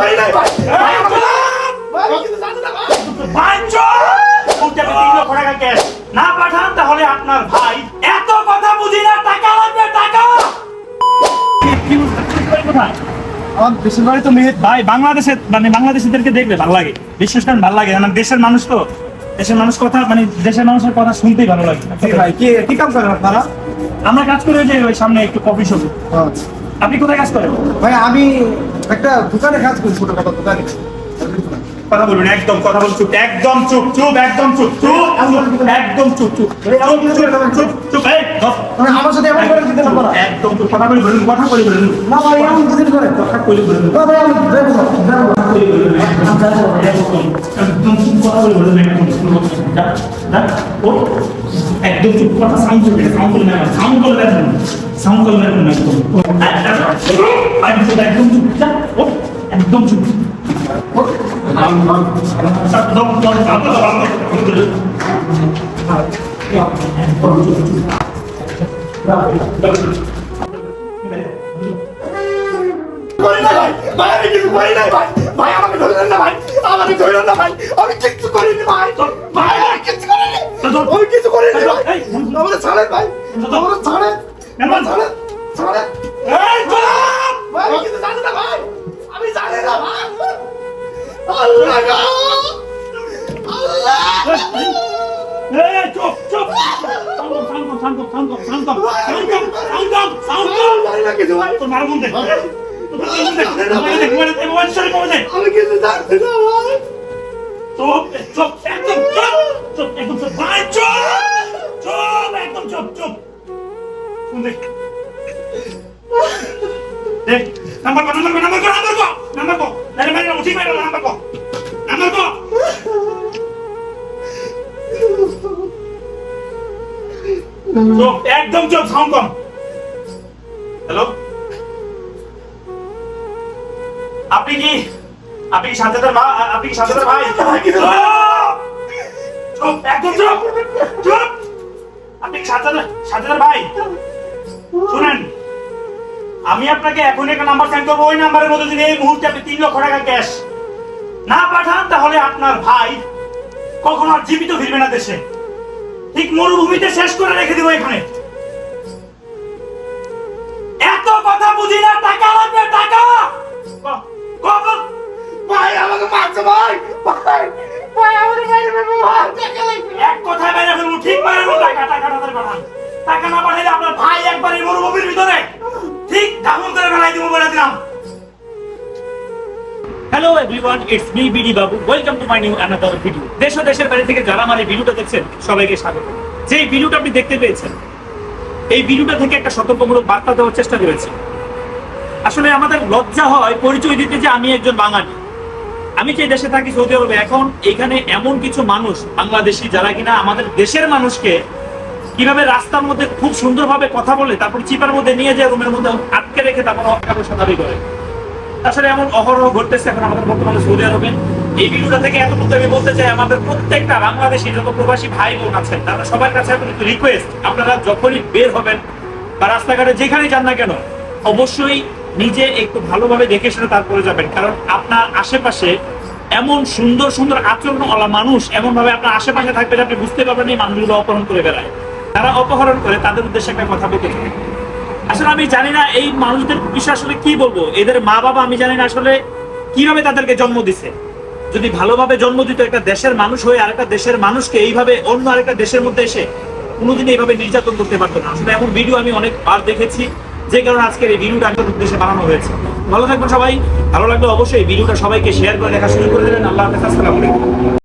নাই। না পাঠান তাহলে আপনার ভাই এত কথা বুঝি না টাকা লাগবে টাকা আমার দেশের বাড়ি তো ভাই বাংলাদেশে মানে বাংলাদেশিদেরকে দেখলে ভালো লাগে। করে ভালো লাগে। মানে দেশের মানুষ তো দেশের মানুষ কথা মানে দেশের মানুষের কথা শুনতেই ভালো লাগে। ভাই কি কি কাম করেন আপনারা? আমরা কাজ করে যে ওই সামনে একটু কফি শপ আচ্ছা। আপনি কোথায় কাজ করেন? ভাই আমি একটা দোকানে কাজ করি ছোটখাটো দোকানে কথা বলুন একদম কথা বলুন চুপ একদম চুপ চুপ একদম চুপ চুপ একদম চুপ চুপ চুপ চুপ। মানে আমার সাথে এমন করে দিতে না একদম চুপ কথা বলি বলুন কথা বলি বলুন না ভাই এমন দিতে করে কথা বলি বলুন না ভাই আমি না। একদম চুপ কথা বলি বলুন একদম চুপ কথা সাউন্ড করবে সাউন্ড করবে না সাউন্ড করবে না সাউন্ড করবে না একদম একদম চুপ একদম চুপ ভাই আমাকে ধরলেন না ভাই আমাকে ধরলেন না ভাই আমি কিচ্ছু করিনি ভাই ভাই আমি কিচ্ছু করিনি আমি কিছু করিনি ভাই আমাকে ছাড়েন ভাই আমাকে ছাড়েন আমি জানি না আল্লাহ! আল্লাহ! চুপ চুপ। শান্ত শান্ত শান্ত শান্ত শান্ত। শান্ত শান্ত ভাই তোর মারা বন্ধে মোবাইল সরে মোবাইল আমি কিছু জানি না ভাই। চুপ চুপ একদম চুপ। চুপ একদম চুপ। নাম্বার কো নাম্বার কো চুপ একদম চুপ সাউন্ড কম হ্যালো আপনি কি আপনি কি শান্তিদার মা, আপনি কি শান্তিদার ভাই! চুপ! একদম চুপ! চুপ! আপনি কি শান্তিদার শান্তিদার ভাই? শুনেন। আমি আপনাকে এখন একটা নাম্বার সেন্ড করব। ওই নাম্বারের মধ্যে যদি এই মুহূর্তে আপনি তিন লক্ষ টাকা ক্যাশ না পাঠান, তাহলে আপনার ভাই কখনো আর জীবিত ফিরবে না দেশে। ঠিক মরুভূমিতে শেষ করে রেখে দিব এখানে। এত কথা বুঝি না, টাকা লাগবে, টাকা! ভাই, আমাকে মারছে, ভাই ভাই! Everyone it's me BD Babu welcome to my new another video দেশ ও দেশের বাইরে থেকে যারা আমার এই ভিডিওটা দেখছেন, সবাইকে স্বাগত। যে ভিডিওটা আপনি দেখতে পেয়েছেন, এই ভিডিওটা থেকে একটা সতর্কমূলক বার্তা দেওয়ার চেষ্টা করেছি। আসলে আমাদের লজ্জা হয় পরিচয় দিতে যে আমি একজন বাঙালি। আমি যে দেশে থাকি সৌদি আরবে, এখন এখানে এমন কিছু মানুষ, বাংলাদেশি যারা কিনা আমাদের দেশের মানুষকে কীভাবে রাস্তার মধ্যে খুব সুন্দরভাবে কথা বলে, তারপর চিপার মধ্যে নিয়ে যায়, রুমের মধ্যে আটকে রেখে তারপর পয়সা দাবি করে। আসলে এমন অহরহ ঘটতেছে এখন আমাদের বর্তমানে সৌদি আরবে। এই ভিডিওটা থেকে এতটুকু আমি বলতে চাই, আমাদের প্রত্যেকটা বাংলাদেশি যত প্রবাসী ভাই বোন আছেন, তারা সবার কাছে এখন একটু রিকোয়েস্ট আপনারা যখনই বের হবেন বা রাস্তাঘাটে যেখানেই যান না কেন, অবশ্যই নিজে একটু ভালোভাবে দেখে শুনে তারপরে যাবেন। কারণ আপনার আশেপাশে এমন সুন্দর সুন্দর আচরণওয়ালা মানুষ এমন ভাবে আপনার আশেপাশে থাকবে আপনি বুঝতে পারবেন এই মানুষগুলো অপহরণ করে বেড়ায়। তারা অপহরণ করে, তাদের উদ্দেশ্যে একটা কথা বলতে চাই। আসলে আমি জানি না এই মানুষদের বিষয়ে আসলে কি বলব। এদের মা বাবা আমি জানি না আসলে কীভাবে তাদেরকে জন্ম দিছে। যদি ভালোভাবে জন্ম দিত একটা দেশের মানুষ হয়ে আরেকটা দেশের মানুষকে এইভাবে অন্য আরেকটা দেশের মধ্যে এসে কোনোদিন এইভাবে নির্যাতন করতে পারতো না। আসলে এমন ভিডিও আমি অনেকবার দেখেছি, যে কারণে আজকের এই ভিডিওটা আমার উদ্দেশ্যে বানানো হয়েছে। ভালো থাকবেন সবাই, ভালো লাগলে অবশ্যই ভিডিওটা সবাইকে শেয়ার করে দেখা শুরু করে দেবেন। আল্লাহ হাফেজ, আসসালামু